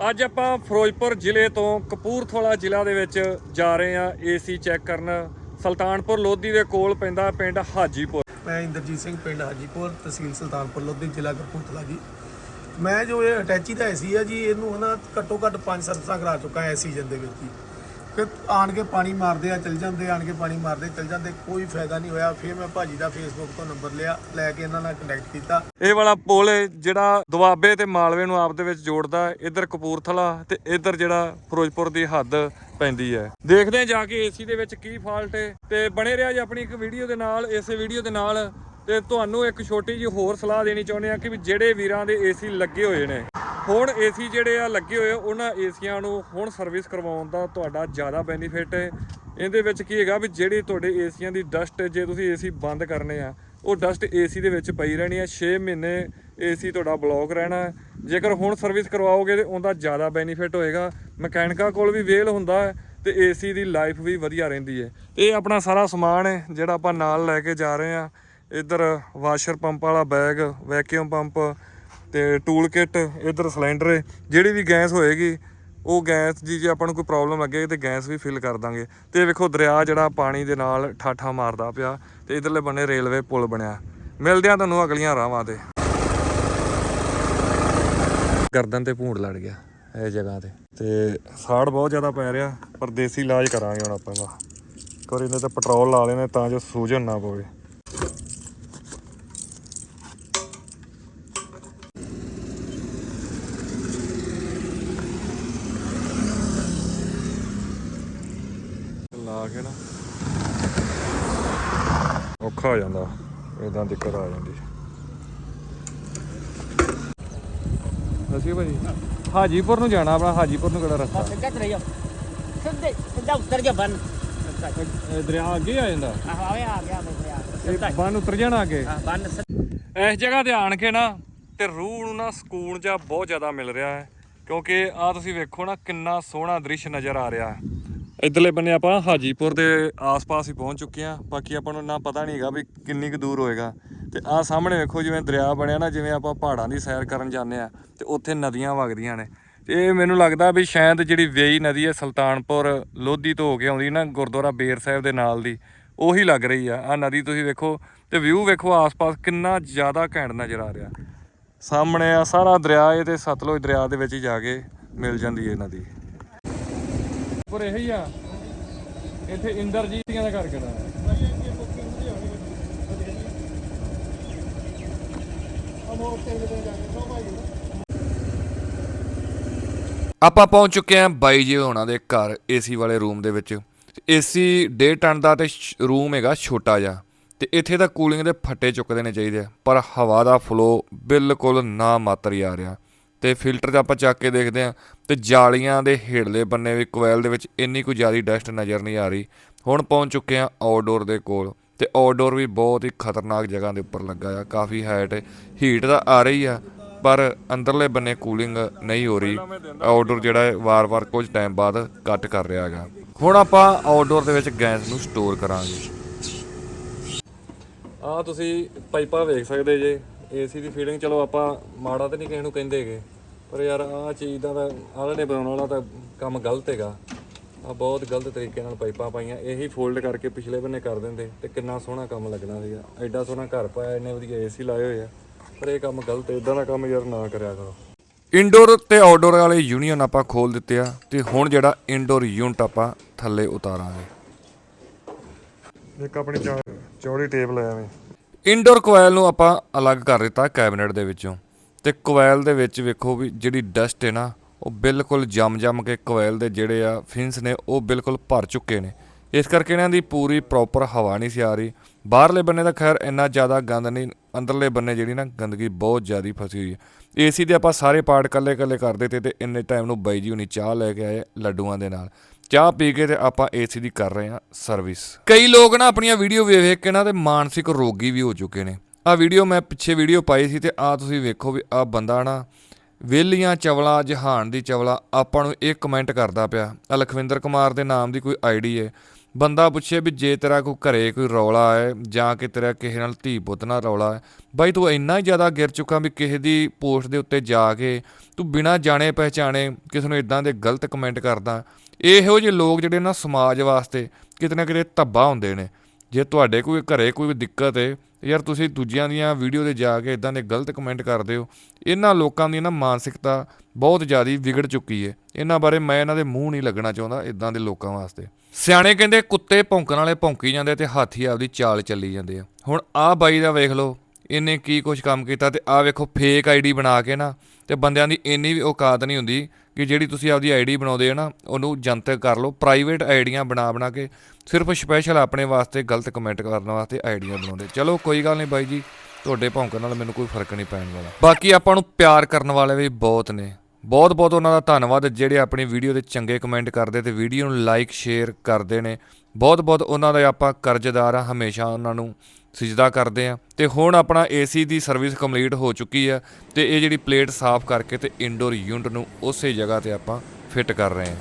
ਅੱਜ ਆਪਾਂ ਫਿਰੋਜ਼ਪੁਰ ਜ਼ਿਲ੍ਹੇ ਤੋਂ ਕਪੂਰਥਲਾ ਜ਼ਿਲ੍ਹਾ ਦੇ ਵਿੱਚ ਜਾ ਰਹੇ ਹਾਂ ਏਸੀ ਚੈੱਕ ਕਰਨ। ਸੁਲਤਾਨਪੁਰ ਲੋਧੀ ਦੇ ਕੋਲ ਪੈਂਦਾ ਪਿੰਡ ਹਾਜੀਪੁਰ। ਮੈਂ ਇੰਦਰਜੀਤ ਸਿੰਘ, ਪਿੰਡ ਹਾਜੀਪੁਰ, ਤਹਿਸੀਲ ਸੁਲਤਾਨਪੁਰ ਲੋਧੀ, ਜ਼ਿਲ੍ਹਾ ਕਪੂਰਥਲਾ ਜੀ। ਮੈਂ ਜੋ ਇਹ ਅਟੈਚੀ ਦਾ ਏਸੀ ਆ ਜੀ, ਇਹਨੂੰ ਹਨਾ ਘੱਟੋ ਘੱਟ 5 ਸਰਵਿਸਾਂ ਕਰਾ ਚੁੱਕਾ ਐ ਸੀਜ਼ਨ ਦੇ ਵਿੱਚ ਜੀ ਫਿਰ ਆਣ ਕੇ ਪਾਣੀ ਮਾਰਦੇ ਆ, ਚਲ ਜਾਂਦੇ ਆਣ ਕੇ ਪਾਣੀ ਮਾਰਦੇ, ਚਲ ਜਾਂਦੇ, ਕੋਈ ਫਾਇਦਾ ਨਹੀਂ ਹੋਇਆ। ਫਿਰ ਮੈਂ ਭਾਜੀ ਦਾ ਫੇਸਬੁੱਕ ਤੋਂ ਨੰਬਰ ਲਿਆ, ਲੈ ਕੇ ਇਹਨਾਂ ਨਾਲ ਕਨੈਕਟ ਕੀਤਾ। ਇਹ ਵਾਲਾ ਪੁਲ ਜਿਹੜਾ ਦੁਆਬੇ ਤੇ ਮਾਲਵੇ ਨੂੰ ਆਪ ਦੇ ਵਿੱਚ ਜੋੜਦਾ ਹੈ ਇੱਧਰ ਕਪੂਰਥਲਾ ਤੇ ਇੱਧਰ ਜਿਹੜਾ ਫਿਰੋਜ਼ਪੁਰ ਦੀ ਹੱਦ ਪੈਂਦੀ ਹੈ। ਦੇਖਦੇ ਹਾਂ ਜਾ ਕੇ ਏਸੀ ਦੇ ਵਿੱਚ ਕੀ ਫਾਲਟ ਹੈ ਤੇ ਬਣੇ ਰਿਹਾ ਜੀ ਆਪਣੀ ਇੱਕ ਵੀਡੀਓ ਦੇ ਨਾਲ, ਇਸੇ ਵੀਡੀਓ ਦੇ ਨਾਲ। ਤੇ ਤੁਹਾਨੂੰ ਇੱਕ ਛੋਟੀ ਜਿਹੀ ਹੋਰ ਸਲਾਹ ਦੇਣੀ ਚਾਹੁੰਦੇ ਆ ਕਿ ਵੀ ਜਿਹੜੇ ਵੀਰਾਂ ਦੇ ਏਸੀ ਲੱਗੇ ਹੋਏ ਨੇ। ਹੁਣ ਏਸੀ ਜਿਹੜੇ ਆ ਲੱਗੇ ਹੋਏ ਆ, ਉਹਨਾਂ ਏਸੀਆਂ ਨੂੰ ਹੁਣ ਸਰਵਿਸ ਕਰਵਾਉਣ ਦਾ ਤੁਹਾਡਾ ਜ਼ਿਆਦਾ ਬੈਨੀਫਿਟ ਹੈ। ਇਹਦੇ ਵਿੱਚ ਕੀ ਹੈਗਾ ਵੀ ਜਿਹੜੀ ਤੁਹਾਡੇ ਏਸੀਆਂ ਦੀ ਡਸਟ ਜੇ ਤੁਸੀਂ ਏਸੀ ਬੰਦ ਕਰਨੇ ਆ ਉਹ ਡਸਟ ਏਸੀ ਦੇ ਵਿੱਚ ਪਈ ਰਹਿਣੀ ਹੈ 6 ਮਹੀਨੇ ਏਸੀ ਤੁਹਾਡਾ ਬਲੌਕ ਰਹਿਣਾ ਜੇਕਰ ਹੁਣ ਸਰਵਿਸ ਕਰਵਾਓਗੇ ਤੇ ਉਹਦਾ ਜ਼ਿਆਦਾ ਬੈਨੀਫਿਟ ਹੋਏਗਾ। ਮਕੈਨਿਕਾਂ ਕੋਲ ਵੀ ਵੇਲ ਹੁੰਦਾ ਹੈ ਤੇ ਏਸੀ ਦੀ ਲਾਈਫ ਵੀ ਵਧੀਆ ਰਹਿੰਦੀ ਹੈ। ਇਹ ਆਪਣਾ ਸਾਰਾ ਸਮਾਨ ਹੈ ਜਿਹੜਾ ਆਪਾਂ ਨਾਲ ਲੈ ਕੇ ਜਾ ਰਹੇ ਆ ਇੱਧਰ ਵਾਸ਼ਰ ਪੰਪ ਵਾਲਾ ਬੈਗ ਵੈਕਿਊਮ ਪੰਪ ਤੇ ਟੂਲ ਕਿੱਟ ਇੱਧਰ ਸਿਲੰਡਰ ਹੈ। ਜਿਹੜੀ ਵੀ ਗੈਸ ਹੋਏਗੀ, ਉਹ ਗੈਸ ਜੀ ਜੇ ਆਪਾਂ ਨੂੰ ਕੋਈ ਪ੍ਰੋਬਲਮ ਲੱਗੇ ਤੇ ਗੈਸ ਵੀ ਫਿਲ ਕਰ ਦਾਂਗੇ। ਤੇ ਵੇਖੋ ਦਰਿਆ ਜਿਹੜਾ ਪਾਣੀ ਦੇ ਨਾਲ ਠਾਠਾ ਮਾਰਦਾ ਪਿਆ ਤੇ ਇਧਰਲੇ ਬੰਨੇ ਰੇਲਵੇ ਪੁਲ ਬਣਿਆ। ਮਿਲਦੇ ਆ ਤੁਹਾਨੂੰ ਅਗਲੀਆਂ ਰਾਵਾਂ ਤੇ। ਗਰਦਨ ਤੇ ਭੂੰਡ ਲੜ ਗਿਆ ਇਹ ਜਗ੍ਹਾ ਤੇ। ਤੇ ਸਾੜ ਬਹੁਤ ਜ਼ਿਆਦਾ ਪੈ ਰਿਹਾ, ਪਰ ਦੇਸੀ ਇਲਾਜ ਕਰਾਂਗੇ ਹੁਣ ਆਪਾਂ ਦਾ ਕੋਈ ਇਹਦੇ ਤੇ ਪੈਟਰੋਲ ਲਾ ਲੈਣੇ ਤਾਂ ਜੋ ਸੂਜਨ ਨਾ ਪਵੇ ਲਾ ਕੇ ਨਾ ਔਖਾ ਹੋ ਜਾਂਦਾ ਇਦਾਂ ਦਿੱਕਤ ਆ ਜਾਂਦੀ। ਅਸੀਂ ਭਾਜੀ। ਹਾਜੀਪੁਰ ਨੂੰ ਜਾਣਾ ਆਪਣਾ ਹਾਜੀਪੁਰ ਨੂੰ ਕਿਹੜਾ ਰਸਤਾ? ਸਿੱਧਾ ਤੁਰ ਜਾ ਸਿੱਧੇ ਸਿੱਧਾ ਉੱਤਰ ਜਾ ਬੰਨ। ਇਹ ਦਰਿਆ ਅੱਗੇ ਆ ਜਾਂਦਾ? ਆਵੇ ਆ ਗਿਆ ਮੈਂ ਆ ਇਹ ਬੰਨ ਉਤਰ ਜਾਣਾ ਅੱਗੇ? ਹਾਂ ਬੰਨ ਸਿੱਧਾ। ਇਸ ਜਗ੍ਹਾ ਤੇ ਆਣ ਕੇ ਨਾ ਤੇ ਰੂਹ ਨੂੰ ਨਾ ਸਕੂਨ ਜਿਹਾ ਬਹੁਤ ਜ਼ਿਆਦਾ ਮਿਲ ਰਿਹਾ ਹੈ ਕਿਉਂਕਿ ਆ ਤੁਸੀਂ ਵੇਖੋ ਨਾ ਕਿੰਨਾ ਸੋਹਣਾ ਦ੍ਰਿਸ਼ ਨਜ਼ਰ ਆ ਰਿਹਾ ਹੈ। ਇਧਰਲੇ ਬੰਨੇ ਆਪਾਂ ਹਾਜੀਪੁਰ ਦੇ ਆਸ-ਪਾਸ ਹੀ ਪਹੁੰਚ ਚੁੱਕੇ ਆ ਬਾਕੀ ਆਪਾਂ ਨੂੰ ਨਾ ਪਤਾ ਨਹੀਂ ਹੈਗਾ ਵੀ ਕਿੰਨੀ ਕੁ ਦੂਰ ਹੋਏਗਾ। ਤੇ ਆਹ ਸਾਹਮਣੇ ਵੇਖੋ ਜਿਵੇਂ ਦਰਿਆ ਬਣਿਆ ਨਾ, ਜਿਵੇਂ ਆਪਾਂ ਪਹਾੜਾਂ ਦੀ ਸੈਰ ਕਰਨ ਜਾਂਦੇ ਆ ਤੇ ਉੱਥੇ ਨਦੀਆਂ ਵਗਦੀਆਂ ਨੇ। ਤੇ ਇਹ ਮੈਨੂੰ ਲੱਗਦਾ ਵੀ ਸ਼ਾਇਦ ਜਿਹੜੀ ਵੇਈ ਨਦੀ ਹੈ ਸੁਲਤਾਨਪੁਰ, ਲੋਧੀ ਤੋਂ ਹੋ ਕੇ ਆਉਂਦੀ ਨਾ ਗੁਰਦੁਆਰਾ ਬੇਰ ਸਾਹਿਬ ਦੇ ਨਾਲ ਦੀ, ਉਹੀ ਲੱਗ ਰਹੀ ਆ। ਆ ਨਦੀ ਤੁਸੀਂ ਵੇਖੋ ਤੇ ਵਿਊ ਵੇਖੋ ਆਸ-ਪਾਸ ਕਿੰਨਾ ਜ਼ਿਆਦਾ ਘੈਂਟ ਨਜ਼ਰ ਆ ਰਿਹਾ। ਸਾਹਮਣੇ ਆ ਸਾਰਾ ਦਰਿਆ ਇਹ ਤੇ ਸਤਲੁਜ ਦਰਿਆ ਦੇ ਵਿੱਚ ਹੀ ਜਾ ਕੇ ਮਿਲ ਜਾਂਦੀ ਹੈ ਨਦੀ। ਪਰ ਇਹ ਹੀ ਆ। ਇੱਥੇ ਇੰਦਰਜੀਤੀਆਂ ਦਾ ਘਰ ਕਿਹੜਾ ਹੈ? ਆਪਾਂ ਪਹੁੰਚ ਚੁੱਕੇ ਹਾਂ ਬਾਈ ਜੀ ਹੋਣਾ ਦੇ ਘਰ ਏਸੀ ਵਾਲੇ ਰੂਮ ਦੇ ਵਿੱਚ। ਏਸੀ 1.5 ਟਨ ਦਾ ਤੇ ਰੂਮ ਹੈਗਾ ਛੋਟਾ ਜਿਹਾ। ਤੇ ਇੱਥੇ ਤਾਂ ਕੂਲਿੰਗ ਦੇ ਫੱਟੇ ਚੁੱਕਦੇ ਨੇ ਚਾਹੀਦੇ ਪਰ ਹਵਾ ਦਾ ਫਲੋ ਬਿਲਕੁਲ ਨਾ ਮਾਤਰ ਹੀ ਆ ਰਿਹਾ। ਤੇ ਫਿਲਟਰ 'ਚ ਆਪਾਂ ਚੱਕ ਕੇ ਦੇਖਦੇ ਆ ਤੇ ਜਾਲੀਆਂ ਦੇ ਹੇਠਲੇ ਬੰਨੇ ਵੀ ਕੋਇਲ ਦੇ ਵਿੱਚ ਇੰਨੀ ਕੁ ਜ਼ਿਆਦਾ ਡਸਟ ਨਜ਼ਰ ਨਹੀਂ ਆ ਰਹੀ। ਹੁਣ ਪਹੁੰਚ ਚੁੱਕੇ ਆ ਆਊਟਡੋਰ ਦੇ ਕੋਲ ਤੇ ਆਊਟਡੋਰ ਵੀ ਬਹੁਤ ਹੀ ਖਤਰਨਾਕ ਜਗ੍ਹਾ ਦੇ ਉੱਪਰ ਲੱਗਾ ਆ। ਕਾਫੀ ਹਾਈਟ ਹੀਟ ਤਾਂ ਆ ਰਹੀ ਆ, ਪਰ ਅੰਦਰਲੇ ਬੰਨੇ ਕੂਲਿੰਗ ਨਹੀਂ ਹੋ ਰਹੀ। ਆਊਟਡੋਰ ਜਿਹੜਾ ਹੈ ਵਾਰ-ਵਾਰ ਕੁਝ ਟਾਈਮ ਬਾਅਦ ਕੱਟ ਕਰ ਰਿਹਾ ਹੈਗਾ। ਹੁਣ ਆਪਾਂ ਆਊਟਡੋਰ ਦੇ ਵਿੱਚ ਗੈਸ ਨੂੰ ਸਟੋਰ ਕਰਾਂਗੇ। ਆ ਤੁਸੀਂ ਪਾਈਪਾਂ ਵੇਖ ਸਕਦੇ ਜੇ। ਏਸੀ ਦੀ ਫੀਡਿੰਗ ਚਲੋ ਆਪਾਂ ਮਾੜਾ ਤੇ ਨਹੀਂ ਕਿਸੇ ਨੂੰ ਕਹਿੰਦੇਗੇ ਪਰ ਯਾਰ ਆ ਚੀਜ਼ ਦਾ ਤਾਂ ਆਲੇ ਨੇ ਬਣਾਉਣ ਵਾਲਾ ਤਾਂ ਕੰਮ ਗਲਤ ਹੈਗਾ। ਆ ਬਹੁਤ ਗਲਤ ਤਰੀਕੇ ਨਾਲ ਪਾਈਪਾਂ ਪਾਈਆਂ ਇਹੀ ਫੋਲਡ ਕਰਕੇ ਪਿਛਲੇ ਬੰਨੇ ਕਰ ਦਿੰਦੇ ਤੇ ਕਿੰਨਾ ਸੋਹਣਾ ਕੰਮ ਲੱਗਣਾ ਸੀਗਾ। ਐਡਾ ਸੋਹਣਾ ਘਰ ਪਾਇਆ ਇੰਨੇ ਵਧੀਆ ਏਸੀ ਲਾਏ ਹੋਏ ਆ ਪਰ ਇਹ ਕੰਮ ਗਲਤ ਇਦਾਂ ਦਾ ਕੰਮ ਯਾਰ ਨਾ ਕਰਿਆ ਕਰੋ। ਇਨਡੋਰ ਤੇ ਆਊਟਡੋਰ ਵਾਲੇ ਯੂਨੀਅਨ ਆਪਾਂ ਖੋਲ ਦਿੱਤੇ ਆ ਤੇ ਹੁਣ ਜਿਹੜਾ ਇਨਡੋਰ ਯੂਨਿਟ ਆਪਾਂ ਥੱਲੇ ਉਤਾਰਾਂਗੇ। ਇੱਕ ਆਪਣੀ ਚੌ- ਚੌੜੀ ਟੇਬਲ ਐਵੇਂ ਇਨਡੋਰ ਕੋਇਲ ਨੂੰ ਆਪਾਂ ਅਲੱਗ ਕਰ ਦਿੱਤਾ ਕੈਬਨਿਟ ਦੇ ਵਿੱਚੋਂ। ਤੇ ਕੋਇਲ ਦੇ ਵਿੱਚ ਵੇਖੋ ਵੀ ਜਿਹੜੀ ਡਸਟ ਹੈ ਨਾ, ਉਹ ਬਿਲਕੁਲ ਜੰਮ ਜੰਮ ਕੇ ਕੋਇਲ ਦੇ ਜਿਹੜੇ ਆ ਫਿੰਸ ਨੇ, ਉਹ ਬਿਲਕੁਲ ਭਰ ਚੁੱਕੇ ਨੇ। ਇਸ ਕਰਕੇ ਇਹਨਾਂ ਦੀ ਪੂਰੀ ਪ੍ਰੋਪਰ ਹਵਾ ਨਹੀਂ ਸੀ ਆ ਰਹੀ। ਬਾਹਰਲੇ ਬੰਨੇ ਦਾ ਖੈਰ ਇੰਨਾ ਜ਼ਿਆਦਾ ਗੰਦ ਨਹੀਂ, ਅੰਦਰਲੇ ਬੰਨੇ ਜਿਹੜੀ ਨਾ ਗੰਦਗੀ ਬਹੁਤ ਜ਼ਿਆਦੀ ਫਸੀ ਹੋਈ ਹੈ। ਏਸੀ ਦੇ ਆਪਾਂ ਸਾਰੇ ਪਾਰਟ ਕੱਲੇ ਕੱਲੇ ਕਰ ਦਿੱਤੇ ਤੇ ਇੰਨੇ ਟਾਈਮ ਨੂੰ ਬਾਈ ਜੀ ਹੁਣੀ ਚਾਹ ਲੈ ਕੇ ਆਏ ਲੱਡੂਆਂ ਦੇ ਨਾਲ। ਚਾਹ ਪੀ ਕੇ ਤੇ ਆਪਾਂ ਏਸੀ ਦੀ ਕਰ ਰਹੇ ਹਾਂ ਸਰਵਿਸ ਕਈ ਲੋਕ ਨਾ ਆਪਣੀਆਂ ਵੀਡੀਓ ਵੇਖ ਵੇਖ ਕੇ ਨਾ ਤੇ ਮਾਨਸਿਕ ਰੋਗੀ ਵੀ ਹੋ ਚੁੱਕੇ ਨੇ। ਆ ਵੀਡੀਓ ਮੈਂ ਪਿੱਛੇ ਵੀਡੀਓ ਪਾਈ ਸੀ ਤੇ ਆ ਤੁਸੀਂ ਵੇਖੋ ਵੀ ਆ ਬੰਦਾ ਨਾ ਵੇਲੀਆਂ ਚਵਲਾ, ਜਹਾਨ ਦੀ ਚਵਲਾ, ਆਪਾਂ ਨੂੰ ਇਹ ਕਮੈਂਟ ਕਰਦਾ ਪਿਆ। ਆ ਲਖਵਿੰਦਰ ਕੁਮਾਰ ਦੇ ਨਾਮ ਦੀ ਕੋਈ ਆਈਡੀ ਹੈ ਬੰਦਾ ਪੁੱਛੇ ਵੀ ਜੇ ਤੇਰਾ ਕੋਈ ਘਰੇ ਕੋਈ ਰੌਲਾ ਹੈ ਜਾਂ ਕਿ ਤੇਰਾ ਕਿਸੇ ਨਾਲ ਧੀ ਪੁੱਤ ਨਾਲ ਰੌਲਾ ਹੈ ਬਾਈ ਤੂੰ ਇੰਨਾ ਹੀ ਜ਼ਿਆਦਾ ਗਿਰ ਚੁੱਕਾ ਵੀ ਕਿਸੇ ਦੀ ਪੋਸਟ ਦੇ ਉੱਤੇ ਜਾ ਕੇ ਤੂੰ ਬਿਨਾਂ ਜਾਣੇ ਪਹਿਚਾਣੇ ਕਿਸੇ ਨੂੰ ਇਦਾਂ ਦੇ ਗਲਤ ਕਮੈਂਟ ਕਰਦਾ। ਇਹੋ ਜਿਹੇ ਲੋਕ ਜਿਹੜੇ ਨਾ ਸਮਾਜ ਵਾਸਤੇ ਕਿਤੇ ਨਾ ਕਿਤੇ ਧੱਬਾ ਹੁੰਦੇ ਨੇ। ਜੇ ਤੁਹਾਡੇ ਕੋਈ ਘਰੇ ਕੋਈ ਦਿੱਕਤ ਹੈ ਯਾਰ ਤੁਸੀਂ ਦੂਜਿਆਂ ਦੀਆਂ ਵੀਡੀਓ ਤੇ ਜਾ ਕੇ ਇਦਾਂ ਦੇ ਗਲਤ ਕਮੈਂਟ ਕਰਦੇ ਹੋ, ਇਹਨਾਂ ਲੋਕਾਂ ਦੀ ਨਾ ਮਾਨਸਿਕਤਾ ਬਹੁਤ ਜ਼ਿਆਦਾ ਵਿਗੜ ਚੁੱਕੀ ਹੈ ਇਹਨਾਂ ਬਾਰੇ ਮੈਂ ਇਹਨਾਂ ਦੇ ਮੂੰਹ ਨਹੀਂ ਲੱਗਣਾ ਚਾਹੁੰਦਾ ਇਦਾਂ ਦੇ ਲੋਕਾਂ ਵਾਸਤੇ। ਸਿਆਣੇ ਕਹਿੰਦੇ ਕੁੱਤੇ ਭੌਂਕਣ ਵਾਲੇ ਭੌਂਕੀ ਜਾਂਦੇ ਤੇ ਹਾਥੀ ਆਪਦੀ ਚਾਲ ਚੱਲੀ ਜਾਂਦੇ ਆ। ਹੁਣ ਆਹ ਬਾਈ ਦਾ ਵੇਖ ਲਓ ਇਹਨੇ ਕੀ ਕੁਝ ਕੰਮ ਕੀਤਾ ਤੇ ਆਹ ਵੇਖੋ ਫੇਕ ਆਈਡੀ ਬਣਾ ਕੇ ਨਾ, ਤੇ ਬੰਦਿਆਂ ਦੀ ਇੰਨੀ ਵੀ ਔਕਾਤ ਨਹੀਂ ਹੁੰਦੀ ਕਿ ਜਿਹੜੀ ਤੁਸੀਂ ਆਪਦੀ ਆਈਡੀ ਬਣਾਉਂਦੇ ਹੋ ਨਾ, ਉਹਨੂੰ ਜਨਤਕ ਕਰ ਲਓ ਪ੍ਰਾਈਵੇਟ ਆਈਡੀਆਂ ਬਣਾ ਬਣਾ ਕੇ ਸਿਰਫ ਸਪੈਸ਼ਲ ਆਪਣੇ ਵਾਸਤੇ ਗਲਤ ਕਮੈਂਟ ਕਰਨ ਵਾਸਤੇ ਆਈਡੀਆਂ ਬਣਾਉਂਦੇ। ਚਲੋ ਕੋਈ ਗੱਲ ਨਹੀਂ ਬਾਈ ਜੀ, ਤੁਹਾਡੇ ਭੌਂਕਣ ਨਾਲ ਮੈਨੂੰ ਕੋਈ ਫ਼ਰਕ ਨਹੀਂ ਪੈਣ ਵਾਲਾ। ਬਾਕੀ ਆਪਾਂ ਨੂੰ ਪਿਆਰ ਕਰਨ ਵਾਲੇ ਵੀ ਬਹੁਤ ਨੇ। ਬਹੁਤ ਬਹੁਤ ਉਹਨਾਂ ਦਾ ਧੰਨਵਾਦ ਜਿਹੜੇ ਆਪਣੀ ਵੀਡੀਓ ਦੇ ਚੰਗੇ ਕਮੈਂਟ ਕਰਦੇ ਤੇ ਵੀਡੀਓ ਨੂੰ ਲਾਈਕ ਸ਼ੇਅਰ ਕਰਦੇ ਨੇ। ਬਹੁਤ ਬਹੁਤ ਉਹਨਾਂ ਦਾ ਆਪਾਂ ਕਰਜ਼ਦਾਰ ਆ, ਹਮੇਸ਼ਾ ਉਹਨਾਂ ਨੂੰ ਸਜਦਾ ਕਰਦੇ ਆ। ਤੇ ਹੁਣ ਆਪਣਾ ਏਸੀ ਦੀ ਸਰਵਿਸ ਕੰਪਲੀਟ ਹੋ ਚੁੱਕੀ ਆ ਤੇ ਇਹ ਜਿਹੜੀ ਪਲੇਟ ਸਾਫ਼ ਕਰਕੇ ਤੇ ਇਨਡੋਰ ਯੂਨਿਟ ਨੂੰ ਉਸੇ ਜਗ੍ਹਾ ਤੇ ਆਪਾਂ ਫਿੱਟ ਕਰ ਰਹੇ ਹਾਂ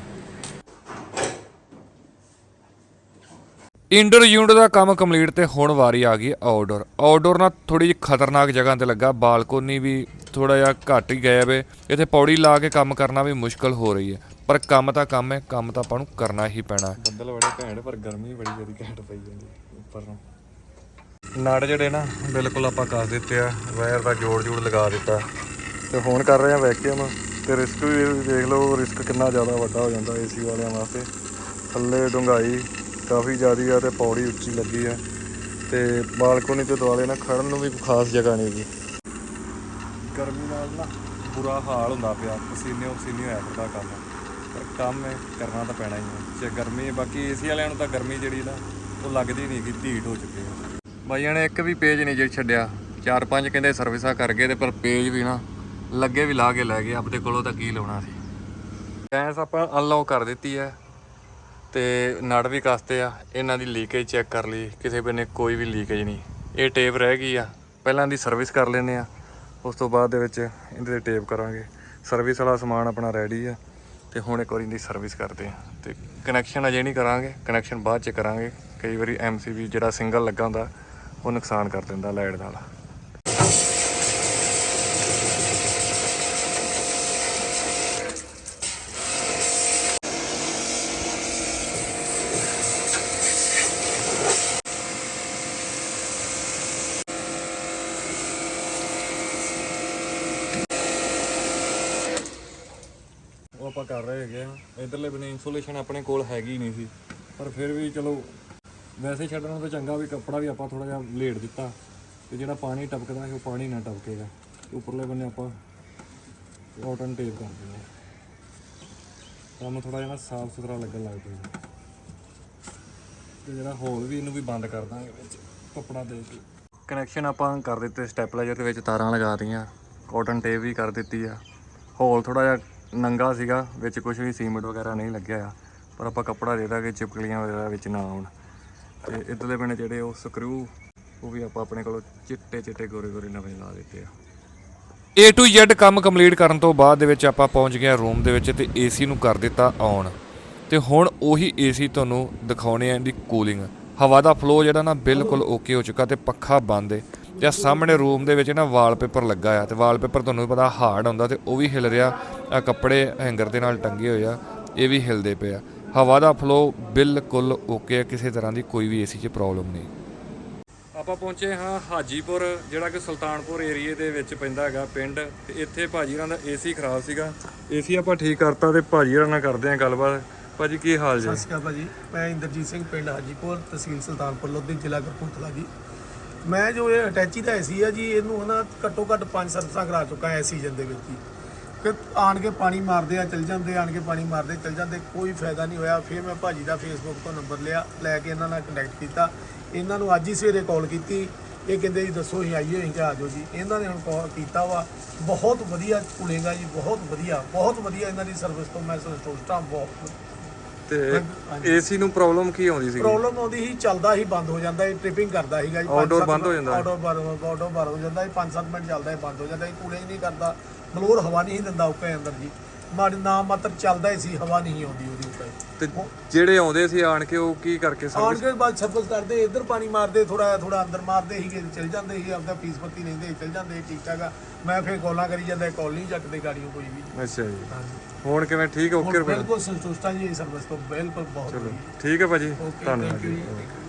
ਇਨਡੋਰ ਯੂਨਿਟ ਦਾ ਕੰਮ ਕੰਪਲੀਟ ਤੇ ਹੁਣ ਵਾਰੀ ਆ ਗਈ ਆਊਟਡੋਰ ਆਊਟਡੋਰ ਨਾਲ ਥੋੜੀ ਜਿਹੀ ਖਤਰਨਾਕ ਜਗ੍ਹਾ ਤੇ ਲੱਗਾ, ਬਾਲਕੋਨੀ ਵੀ ਥੋੜਾ ਜਿਹਾ ਘੱਟ ਹੀ ਗਿਆ ਵੇ ਇੱਥੇ ਪੌੜੀ ਲਾ ਕੇ ਕੰਮ ਕਰਨਾ ਵੀ ਮੁਸ਼ਕਲ ਹੋ ਰਹੀ ਹੈ, ਪਰ ਕੰਮ ਤਾਂ ਕੰਮ ਹੈ, ਕੰਮ ਤਾਂ ਆਪਾਂ ਨੂੰ ਕਰਨਾ ਹੀ ਪੈਣਾ। ਹੈ ਬੱਦਲ ਬੜੇ ਘੈਂਟ, ਪਰ ਗਰਮੀ ਬੜੀ ਜ਼ਿਆਦਾ ਘੈਂਟ ਪਈ ਜਾਂਦੀ ਉੱਪਰ ਨੂੰ। ਨੜ ਜਿਹੜੇ ਨਾ, ਬਿਲਕੁਲ ਆਪਾਂ ਕੱਸ ਦਿੱਤੇ ਆ, ਵਾਇਰ ਦਾ ਜੋੜ ਜੋੜ ਲਗਾ ਦਿੱਤਾ। ਤੇ ਹੁਣ ਕਰ ਰਹੇ ਆ ਵੈਕਿਊਮ ਤੇ ਰਿਸਕ ਵੀ ਦੇਖ ਲਓ ਰਿਸਕ ਕਿੰਨਾ ਜ਼ਿਆਦਾ ਵੱਡਾ ਹੋ ਜਾਂਦਾ ਏਸੀ ਵਾਲਿਆਂ ਵਾਸਤੇ। ਥੱਲੇ ਡੁੰਗਾਈ ਕਾਫੀ ਜ਼ਿਆਦੀ ਆ ਤੇ ਪੌੜੀ ਉੱਚੀ ਲੱਗੀ ਆ ਤੇ ਬਾਲਕੋਨੀ ਤੇ ਦੁਆਲੇ ਨਾ ਖੜਨ ਨੂੰ ਵੀ ਖਾਸ ਜਗ੍ਹਾ ਨਹੀਂ ਹੈਗੀ। ਗਰਮੀ ਨਾਲ ਨਾ ਬੁਰਾ ਹਾਲ ਹੁੰਦਾ ਪਿਆ, ਪਸੀਨੇ ਪਸੀਨੇ ਹੋਇਆ ਫਿਰਦਾ ਕੰਮ। ਪਰ ਕੰਮ ਹੈ ਕਰਨਾ ਤਾਂ ਪੈਣਾ ਹੀ ਹੈ ਜੇ ਗਰਮੀ ਹੈ ਬਾਕੀ ਏਸੀ ਵਾਲਿਆਂ ਨੂੰ ਤਾਂ ਗਰਮੀ ਜਿਹੜੀ ਨਾ, ਉਹ ਲੱਗਦੀ ਨਹੀਂ ਕਿ ਢੀਟ ਹੋ ਚੁੱਕੀ ਹੈ ਬਾਈਆਂ ਨੇ ਇੱਕ ਵੀ ਪੇਜ ਨਹੀਂ ਜੇ ਛੱਡਿਆ। ਚਾਰ ਪੰਜ ਕਹਿੰਦੇ ਸਰਵਿਸਾਂ ਕਰ ਗਏ ਤੇ ਪਰ ਪੇਜ ਵੀ ਨਾ ਲੱਗੇ ਵੀ ਲਾ ਕੇ ਲੈ ਗਏ। ਆਪਦੇ ਕੋਲੋਂ ਤਾਂ ਕੀ ਲਾਉਣਾ ਸੀ। ਗੈਸ ਆਪਾਂ ਅਨਲੌਕ ਕਰ ਦਿੱਤੀ ਹੈ। ਤੇ ਨੜ ਵੀ ਕਸਤੇ ਆ। ਇਹਨਾਂ ਦੀ ਲੀਕੇਜ ਚੈੱਕ ਕਰ ਲਈ। ਕਿਸੇ ਬੰਨੇ ਕੋਈ ਵੀ ਲੀਕੇਜ ਨਹੀਂ। ਇਹ ਟੇਪ ਰਹਿ ਗਈ ਆ। ਪਹਿਲਾਂ ਦੀ ਸਰਵਿਸ ਕਰ ਲੈਨੇ ਆ। ਉਸ ਤੋਂ ਬਾਅਦ ਦੇ ਵਿੱਚ ਇਹਦੇ ਤੇ ਟੇਪ ਕਰਾਂਗੇ। ਸਰਵਿਸ ਵਾਲਾ ਸਮਾਨ ਆਪਣਾ ਰੈਡੀ ਆ। ਤੇ ਹੁਣ ਇੱਕ ਵਾਰੀ ਇਹਦੀ ਸਰਵਿਸ ਕਰਦੇ ਆ। ਤੇ ਕਨੈਕਸ਼ਨ ਅਜੇ ਨਹੀਂ ਕਰਾਂਗੇ। ਕਨੈਕਸ਼ਨ ਬਾਅਦ ਚ ਕਰਾਂਗੇ। ਕਈ ਵਾਰੀ ਐਮਸੀਬੀ ਜਿਹੜਾ ਸਿੰਗਲ ਲੱਗਾ ਹੁੰਦਾ, ਉਹ ਨੁਕਸਾਨ ਕਰ ਦਿੰਦਾ ਲਾਈਟ ਨਾਲ ਉਹ ਆਪਾਂ ਕਰ ਰਹੇ ਹੈਗੇ ਆ। ਇਧਰਲੇ ਬਨੇ ਇਨਸੂਲੇਸ਼ਨ ਆਪਣੇ ਕੋਲ ਹੈਗੀ ਨਹੀਂ ਸੀ। ਪਰ ਫਿਰ ਵੀ ਚਲੋ, ਵੈਸੇ ਛੱਡਣ ਨੂੰ ਤਾਂ ਚੰਗਾ ਵੀ ਕੱਪੜਾ ਵੀ ਆਪਾਂ ਥੋੜਾ ਜਿਹਾ ਲੇਟ ਦਿੱਤਾ। ਤੇ ਜਿਹੜਾ ਪਾਣੀ ਟਪਕਦਾ ਹੈ ਉਹ ਪਾਣੀ ਨਾ ਟਪਕੇਗਾ। ਉੱਪਰਲੇ ਬੰਨੇ ਆਪਾਂ ਕਾਟਨ ਟੇਪ ਕਰ ਦਿੰਦੇ ਹਾਂ ਕੰਮ ਥੋੜਾ ਜਿਹਾ ਸਾਫ਼ ਸੁਥਰਾ ਲੱਗਣ ਲੱਗ ਪਿਆ। ਤੇ ਜਿਹੜਾ ਹੋਲ ਵੀ ਇਹਨੂੰ ਵੀ ਬੰਦ ਕਰ ਦਾਂਗੇ ਵਿੱਚ, ਕੱਪੜਾ ਦੇ ਕੇ। ਕਨੈਕਸ਼ਨ ਆਪਾਂ ਕਰ ਦਿੱਤੇ ਸਟੈਪਲਾਈਜ਼ਰ ਦੇ ਵਿੱਚ ਤਾਰਾਂ ਲਗਾ ਦਿੱਤੀਆਂ ਕਾਟਨ ਟੇਪ ਵੀ ਕਰ ਦਿੱਤੀ ਆ। ਹੋਲ ਥੋੜਾ ਜਿਹਾ ਨੰਗਾ ਸੀਗਾ, ਵਿੱਚ ਕੁਝ ਵੀ ਸੀਮੈਂਟ ਵਗੈਰਾ ਨਹੀਂ ਲੱਗਿਆ ਆ, ਪਰ ਆਪਾਂ ਕੱਪੜਾ ਦੇ ਦਾਂਗੇ ਚਿਪਕਲੀਆਂ ਵਗੈਰਾ ਵਿੱਚ ਨਾ ਆਉਣ। ਤੇ ਇੱਧਰਲੇ ਪਿੰਡ ਜਿਹੜੇ ਉਹ ਸਕਰੂ, ਉਹ ਵੀ ਆਪਾਂ ਆਪਣੇ ਕੋਲੋਂ ਚਿੱਟੇ ਚਿੱਟੇ ਗੋਰੇ ਗੋਰੇ ਨਵੇਂ ਲਾ ਦਿੱਤੇ ਆ। A to Z ਕੰਮ ਕੰਪਲੀਟ ਕਰਨ ਤੋਂ ਬਾਅਦ ਦੇ ਵਿੱਚ ਆਪਾਂ ਪਹੁੰਚ ਗਏ ਰੂਮ ਦੇ ਵਿੱਚ ਤੇ AC ਨੂੰ ਕਰ ਦਿੱਤਾ ਔਨ ਤੇ ਹੁਣ ਉਹੀ AC ਤੁਹਾਨੂੰ ਦਿਖਾਉਣੇ ਆ ਇਹਦੀ ਕੂਲਿੰਗ ਹਵਾ ਦਾ ਫਲੋ ਜਿਹੜਾ ਨਾ ਬਿਲਕੁਲ ਓਕੇ ਹੋ ਚੁੱਕਾ ਤੇ ਪੱਖਾ ਬੰਦ ਹੈ ਤੇ ਸਾਹਮਣੇ ਰੂਮ ਦੇ ਵਿੱਚ ਨਾ ਵਾਲਪੇਪਰ ਲੱਗਾ ਆ ਤੇ ਵਾਲਪੇਪਰ ਤੁਹਾਨੂੰ ਪਤਾ ਹਾਰਡ ਹੁੰਦਾ ਤੇ ਉਹ ਵੀ ਹਿਲ ਰਿਹਾ। ਆ ਕੱਪੜੇ ਹੈਂਗਰ ਦੇ ਨਾਲ ਟੰਗੇ ਹੋਏ ਆ ਇਹ ਵੀ ਹਿਲਦੇ ਪਏ ਆ। ਹਵਾ ਦਾ ਫਲੋ ਬਿਲਕੁਲ ਓਕੇ ਆ ਕਿਸੇ ਤਰ੍ਹਾਂ ਦੀ ਕੋਈ ਵੀ AC 'ਚ ਪ੍ਰੋਬਲਮ ਨਹੀਂ। ਆਪਾਂ ਪਹੁੰਚੇ ਹਾਂ ਹਾਜੀਪੁਰ ਜਿਹੜਾ ਕਿ ਸੁਲਤਾਨਪੁਰ ਏਰੀਏ ਦੇ ਵਿੱਚ ਪੈਂਦਾ ਹੈਗਾ ਪਿੰਡ। ਤੇ ਇੱਥੇ ਭਾਜੀ ਹੋਰਾਂ ਦਾ ਏਸੀ ਖਰਾਬ ਸੀਗਾ। ਏਸੀ ਆਪਾਂ ਠੀਕ ਕਰਤਾ ਤੇ ਭਾਜੀ ਹੋਰਾਂ ਨਾਲ ਕਰਦੇ ਆਂ ਗੱਲਬਾਤ। ਭਾਜੀ ਕੀ ਹਾਲ ਜੀ? ਸਤਿ ਸ਼੍ਰੀ ਅਕਾਲ ਭਾਜੀ। ਮੈਂ ਇੰਦਰਜੀਤ ਸਿੰਘ ਪਿੰਡ ਹਾਜੀਪੁਰ ਤਹਿਸੀਲ ਸੁਲਤਾਨਪੁਰ ਲੋਧੀ ਜ਼ਿਲ੍ਹਾ ਕਪੂਰਥਲਾ ਜੀ। ਮੈਂ ਜੋ ਇਹ ਅਟੈਚੀ ਦਾ ਏਸੀ ਆ ਜੀ ਇਹਨੂੰ ਹਨਾ ਘੱਟੋ ਘੱਟ ਪੰਜ ਸਰਵਿਸਾਂ ਕਰਾ ਚੁੱਕਾ ਐ ਸੀਜ਼ਨ ਦੇ ਵਿੱਚ ਹੀ। ਕਿ ਆਣ ਕੇ ਪਾਣੀ ਮਾਰਦੇ ਆ, ਚਲ ਜਾਂਦੇ ਆਣ ਕੇ ਪਾਣੀ ਮਾਰਦੇ, ਚਲ ਜਾਂਦੇ, ਕੋਈ ਫਾਇਦਾ ਨਹੀਂ ਹੋਇਆ। ਫਿਰ ਮੈਂ ਭਾਜੀ ਦਾ ਫੇਸਬੁੱਕ ਤੋਂ ਨੰਬਰ ਲਿਆ, ਲੈ ਕੇ ਇਹਨਾਂ ਨਾਲ ਕੰਟੈਕਟ ਕੀਤਾ। ਇਹਨਾਂ ਨੂੰ ਅੱਜ ਹੀ ਸਵੇਰੇ ਕਾਲ ਕੀਤੀ। ਇਹ ਕਹਿੰਦੇ ਜੀ, ਦੱਸੋ ਹੀ ਆਈਏ, ਅਸੀਂ ਕਿਹਾ ਆ ਜਾਓ ਜੀ। ਇਹਨਾਂ ਨੇ ਹੁਣ ਕਾਲ ਕੀਤਾ ਵਾ। ਬਹੁਤ ਵਧੀਆ ਕੁਲੇਗਾ ਜੀ, ਬਹੁਤ ਵਧੀਆ ਬਹੁਤ ਵਧੀਆ ਇਹਨਾਂ ਦੀ ਸਰਵਿਸ ਤੋਂ ਮੈਂ ਸੰਤੁਸ਼ਟ ਹਾਂ, ਬਹੁਤ। ਤੇ। ਏਸੀ ਨੂੰ ਪ੍ਰੋਬਲਮ ਕੀ ਆਉਂਦੀ ਸੀ ਪ੍ਰੋਬਲਮ ਆਉਂਦੀ ਸੀ ਚੱਲਦਾ ਹੀ ਬੰਦ ਹੋ ਜਾਂਦਾ ਹੈ ਟ੍ਰਿਪਿੰਗ ਕਰਦਾ ਸੀਗਾ ਜੀ Outdoor ਬੰਦ ਹੋ ਜਾਂਦਾ। ਆਊਟਡੋਰ ਬੰਦ ਆਊਟਡੋਰ ਬੰਦ ਹੋ ਜਾਂਦਾ ਹੈ 5-7 ਮਿੰਟ ਚੱਲਦਾ ਹੈ ਬੰਦ ਹੋ ਜਾਂਦਾ ਹੈ ਕੂਲਿੰਗ ਨਹੀਂ ਕਰਦਾ ਬਲੋਰ ਹਵਾ ਨਹੀਂ ਦਿੰਦਾ ਉੱਪਰ ਅੰਦਰ ਜੀ ਮਾੜੀ ਨਾ ਮਾਤਰ ਚੱਲਦਾ ਹੀ ਸੀ ਹਵਾ ਨਹੀਂ ਆਉਂਦੀ ਤੇ ਜਿਹੜੇ ਆਉਂਦੇ ਸੀ ਆਣ ਕੇ ਉਹ ਕੀ ਕਰਕੇ ਆਣ ਸਰਵਿਸ ਕੇ ਬਾਅਦ ਸਰਵਿਸ ਕਰਦੇ ਇੱਧਰ ਪਾਣੀ ਮਾਰਦੇ ਥੋੜਾ ਥੋੜਾ ਅੰਦਰ ਮਾਰਦੇ ਸੀਗੇ ਚਲ ਜਾਂਦੇ ਸੀ ਆਪਦਾ ਫੀਸ ਪੱਤੀ ਲੈਂਦੇ ਚਲ ਜਾਂਦੇ ਠੀਕ ਠਾਕ ਆ। ਮੈਂ ਫੇਰ ਕਾਲਾਂ ਕਰੀ ਜਾਂਦਾ ਕਾਲ ਨਹੀਂ ਚੱਕਦੇ ਗਾੜੀਆਂ ਕੋਈ ਵੀ। ਅੱਛਾ ਜੀ। ਹਾਂਜੀ। ਹੁਣ ਕਿਵੇਂ? ਠੀਕ ਓਕੇ ਹੁਣ ਰੁਪਏ ਬਿਲਕੁਲ ਸੰਤੁਸ਼ਟ ਹਾਂ ਜੀ ਸਰਵਿਸ ਤੋਂ ਬਿਲਕੁਲ ਬਹੁਤ ਚਲੋ ਠੀਕ ਹੈ ਭਾਜੀ। ਓਕੇ ਧੰਨਵਾਦ ਥੈਂਕ ਯੂ ਜੀ। ਜੀ